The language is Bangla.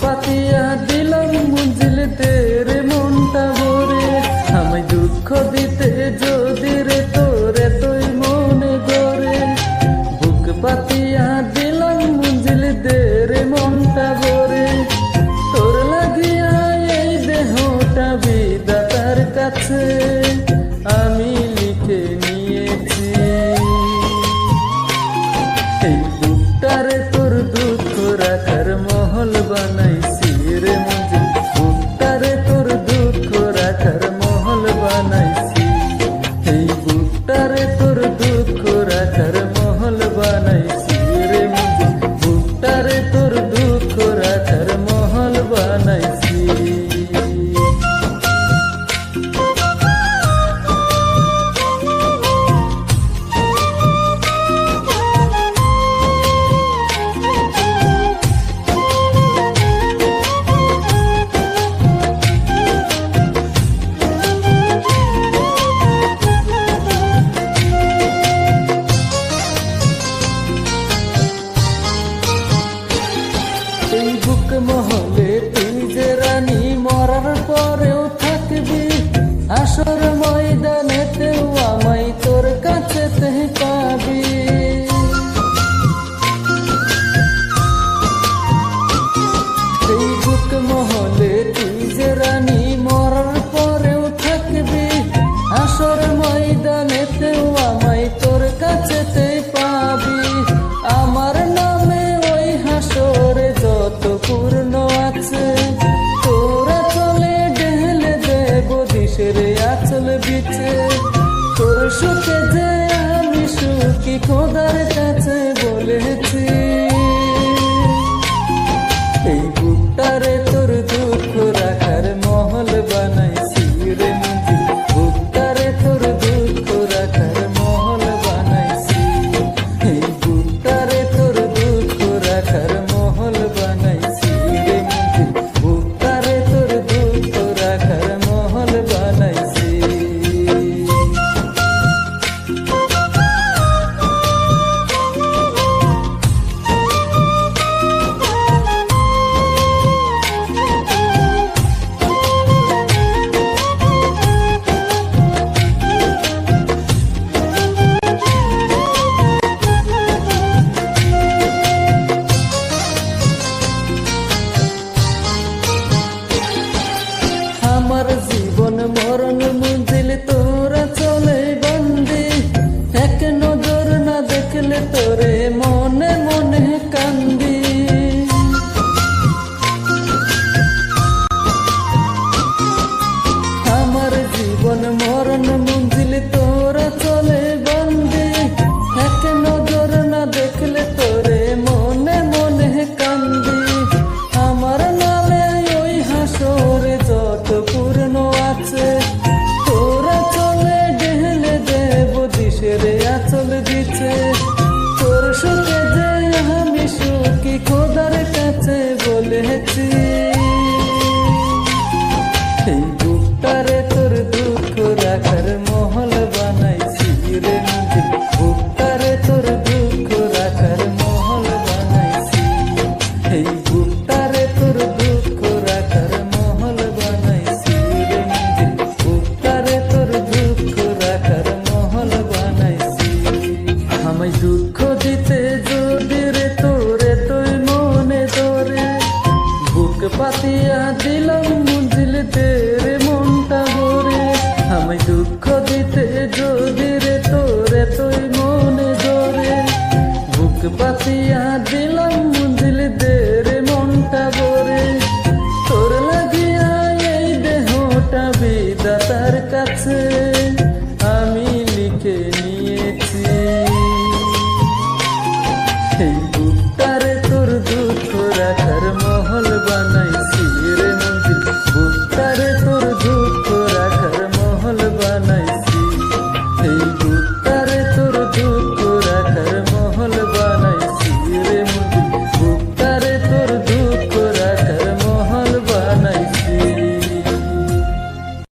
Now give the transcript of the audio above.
Patia de কি খোদার কাছে বলেছি? Yeah. ya দিয়া দিলাম বুঝলিতে রে মনটা ভরে। আমি দুঃখ দিতে যদি রে, তোর এতই মনে ধরে। বুক পাতিয়া দিলাম বুঝলিতে রে মনটা ভরে। তোর লাগিয়া এই দেহটা বিদাতার কাছে।